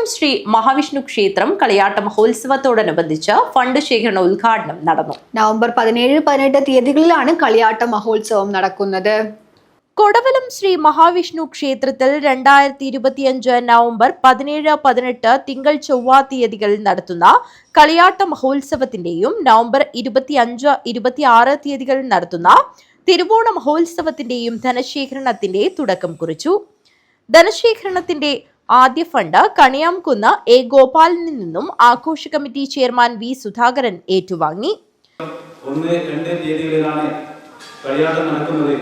കൊടവലം ശ്രീ മഹാവിഷ്ണു ക്ഷേത്രം കളിയാട്ട മഹോത്സവത്തോടനുബന്ധിച്ച് ഫണ്ട് ശേഖരണ ഉദ്ഘാടനം നടന്നു. നവംബർ പതിനേഴ് പതിനെട്ട് തീയതികളിലാണ് കളിയാട്ട മഹോത്സവം നടക്കുന്നത്. കൊടവലം ശ്രീ മഹാവിഷ്ണു ക്ഷേത്രത്തിൽ രണ്ടായിരത്തി ഇരുപത്തിയഞ്ച് നവംബർ പതിനേഴ് പതിനെട്ട് തിങ്കൾ ചൊവ്വ തീയതികളിൽ നടത്തുന്ന കളിയാട്ട മഹോത്സവത്തിന്റെയും നവംബർ ഇരുപത്തിയഞ്ച് ഇരുപത്തിയാറ് തീയതികളിൽ നടത്തുന്ന തിരുവോണ മഹോത്സവത്തിന്റെയും ധനശേഖരണത്തിന്റെ തുടക്കം കുറിച്ചു. ധനശേഖരണത്തിന്റെ ആദ്യ ഫണ്ട് കണിയാംകുന്ന് എ ഗോപാലിനിൽ നിന്നും ആഘോഷ കമ്മിറ്റി ചെയർമാൻ വി സുധാകരൻ ഏറ്റുവാങ്ങി. ഒന്ന് രണ്ട് തീയതികളിലാണ് കളിയാട്ടം നടക്കുന്നത്.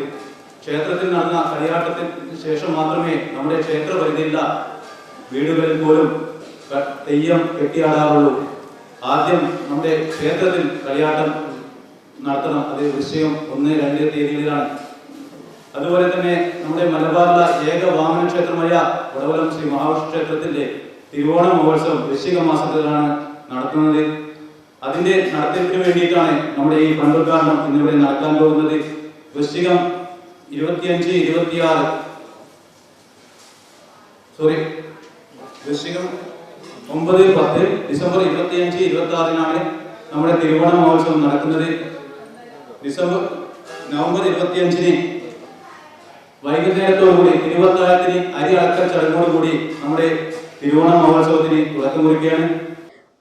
ക്ഷേത്രത്തിൽ നടന്ന കളിയാട്ടത്തിന് ശേഷം മാത്രമേ നമ്മുടെ ക്ഷേത്ര പരിധിയിലുള്ള വീടുകളിൽ പോലും തെയ്യം കെട്ടിയാടാറുള്ളൂ. ആദ്യം നമ്മുടെ ക്ഷേത്രത്തിൽ കളിയാട്ടം നടത്തണം. അത് വിഷയം ഒന്ന് രണ്ട് തീയതികളിലാണ്. അതുപോലെ തന്നെ നമ്മുടെ മലബാറിലെ ഏക വാമന ക്ഷേത്രമായ വടവലം ശ്രീ മഹാവിഷ്ണു ക്ഷേത്രത്തിന്റെ തിരുവോണ മഹോത്സവം വൃശ്ചിക മാസത്തിലാണ് നടത്തുന്നത്. അതിന്റെ നടത്തിപ്പിന് വേണ്ടിയിട്ടാണ് നമ്മുടെ ഈ ഫണ്ടുദ്ഘാടനം ഇന്നിവിടെ നടക്കാൻ പോകുന്നത്. വൃശ്ചികം ഇരുപത്തിയഞ്ച് ഇരുപത്തിയാറ്. സോറി വൃശ്ചികം ഒമ്പത് പത്ത് ഡിസംബർ ഇരുപത്തിയഞ്ച് ഇരുപത്തി ആറിനാണ് നമ്മുടെ തിരുവോണ മഹോത്സവം നടക്കുന്നത്. ഡിസംബർ നവംബർ ഇരുപത്തിയഞ്ചിന് വൈകുന്നേരത്തോടുകൂടി തിരുവത്താഴത്തിന് അരി അളക്കൽ ചടങ്ങോടുകൂടി നമ്മുടെ തിരുവോണ മഹോത്സവത്തിന് തുടക്കം കുറിക്കുകയാണ്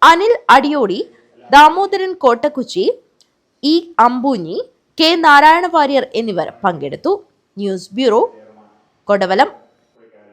അനിൽ അടിയോടി ദാമോദരൻ കോട്ടക്കുച്ചി ഇ അമ്പൂഞ്ഞി കെ നാരായണ വാര്യർ എന്നിവർ പങ്കെടുത്തു. News bureau Kodavalam.